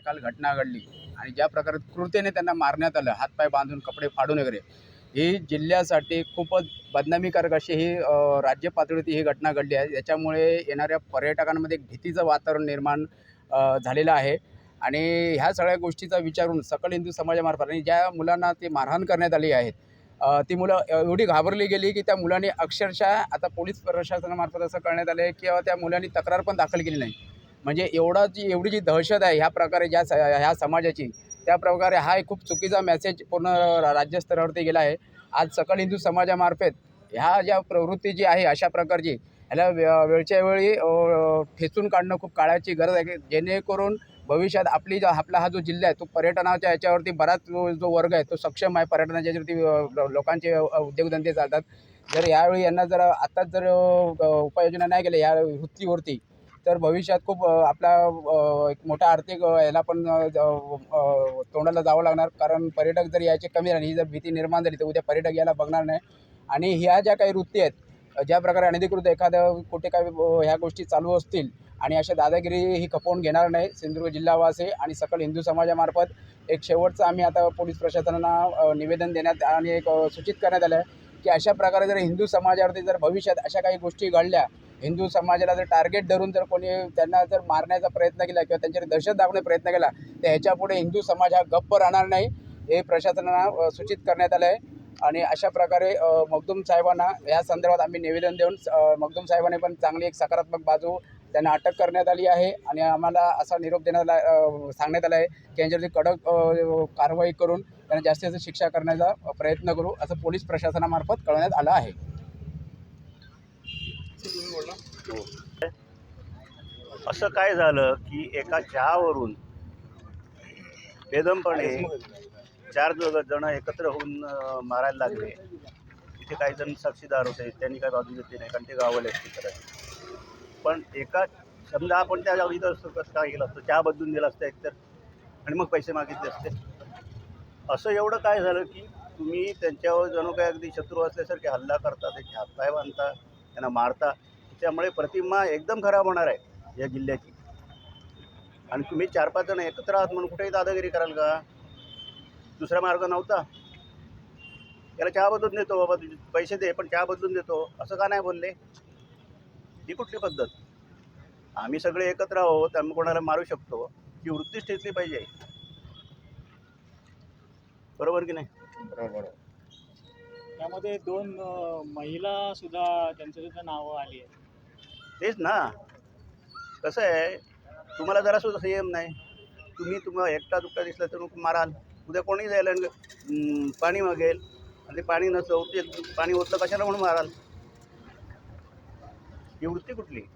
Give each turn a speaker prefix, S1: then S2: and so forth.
S1: काल घटना घडली आणि ज्या प्रकारे क्रूरतेने त्यांना मारण्यात आलं हातपाय बांधून कपडे फाडून वगैरे ही जिल्ह्यासाठी खूपच बदनामीकारक अशी ही राज्य पातळीत ही घटना घडली आहे. याच्यामुळे येणाऱ्या पर्यटकांमध्ये एक भीतीचं वातावरण निर्माण झालेलं आहे. आणि ह्या सगळ्या गोष्टीचा विचारून सकल हिंदू समाजामार्फत आणि ज्या मुलांना ती मारहाण करण्यात आली आहेत ती मुलं एवढी घाबरली गेली की त्या मुलांनी अक्षरशः आता पोलीस प्रशासनामार्फत असं करण्यात आलं आहे किंवा त्या मुलांनी तक्रार पण दाखल केली नाही. म्हणजे एवढा जी एवढी जी दहशत आहे ह्या प्रकारे ज्या स ह्या समाजाची त्या प्रकारे हा एक खूप चुकीचा मेसेज पूर्ण राज्यस्तरावरती गेला आहे. आज सकल हिंदू समाजामार्फत ह्या ज्या प्रवृत्ती जी आहे अशा प्रकारची ह्याला वेळच्या वेळी ठेचून काढणं खूप काळाची गरज आहे जेणेकरून भविष्यात आपली जो आपला हा जो जिल्हा आहे तो पर्यटनाच्या याच्यावरती बराच जो वर्ग आहे तो सक्षम आहे पर्यटनाच्या याच्यावरती लोकांचे उद्योगधंदे चालतात. जर यावेळी यांना जर आत्ताच जर उपाययोजना नाही केल्या या वृत्तीवरती तर भविष्यात खूप आपला एक मोठा आर्थिक ह्याला याला पण तोंडाला जावं लागणार. कारण पर्यटक जर यायचे कमी राहिले ही जर भीती निर्माण झाली तर उद्या पर्यटक यायला बघणार नाही. आणि ह्या ज्या काही वृत्ती आहेत ज्या प्रकारे अनधिकृत एखाद्या कुठे काही ह्या गोष्टी चालू असतील आणि अशा दादागिरी ही खपवून घेणार नाही सिंधुदुर्ग जिल्हावासी आणि सकल हिंदू समाजामार्फत एक शेवटचं आम्ही आता पोलीस प्रशासनाला निवेदन देण्यात आणि एक सूचित करण्यात आलं आहे की अशा प्रकारे जर हिंदू समाजावरती जर भविष्यात अशा काही गोष्टी घडल्या हिंदू समाजाला जर टार्गेट धरून जर कोणी त्यांना जर मारण्याचा प्रयत्न केला किंवा त्यांच्यावर दहशत दाखवण्याचा प्रयत्न केला तर ह्याच्यापुढे हिंदू समाज हा गप्प राहणार नाही हे प्रशासनाला सूचित करण्यात आलं आहे आणि अशा प्रकारे मखदूम साहेबांना या संदर्भात आम्ही निवेदन देऊन मखदूम साहेबांनी पण चांगली एक सकारात्मक बाजू त्यांना अटक करण्यात आली आहे. आणि आम्हाला असा निरोप देण्यात आला सांगण्यात आला आहे की यांच्यावरती कडक कारवाई करून त्यांना जास्तीत जास्त शिक्षा करण्याचा प्रयत्न करू असं पोलीस प्रशासनामार्फत कळवण्यात आलं आहे.
S2: असं काय झालं की एका चहावरून बेदमपणे चार जण एकत्र होऊन मारायला लागले. तिथे काही जण साक्षीदार होते त्यांनी काय बाजू घेतली नाही कारण ते गावाला असते करायचे पण एका समजा आपण त्या जागी असतो कसं काय केलं असतं चहा बदलून दिला असतं एकतर आणि मग पैसे मागितले असते. असं एवढं काय झालं की तुम्ही त्यांच्यावर जणू काय अगदी शत्रू असल्यासारखे हल्ला करता ते हातपाय बांधता त्यांना मारता. त्यामुळे प्रतिमा एकदम खराब होणार आहे या जिल्ह्याची आणि तुम्ही चार पाच जण एकत्र आहात म्हणून कुठेही दादागिरी कराल का? दुसरा मार्ग नव्हता. त्याला चहा बदलून देतो बाबा तुझे पैसे दे पण चहा बदलून देतो. असं का नाही बोलले? ही कुठली पद्धत? आम्ही सगळे एकत्र आहोत आम्ही कोणाला मारू शकतो? ही वृत्तीच ठेचली पाहिजे. बरोबर की नाही?
S3: त्यामध्ये दोन महिला सुद्धा त्यांचं सुद्धा नावं आली आहेत.
S2: तेच ना. कसं आहे तुम्हाला जरा सुद्धा संयम नाही. तुम्ही तुम्हाला एकटा दुकटा दिसला तर माराल. उद्या कोणी जायला आणि, पाणी मागेल. आणि पाणी नसलं ते पाणी ओतलं कशाला म्हणून माराल? ही वृत्ती कुठली?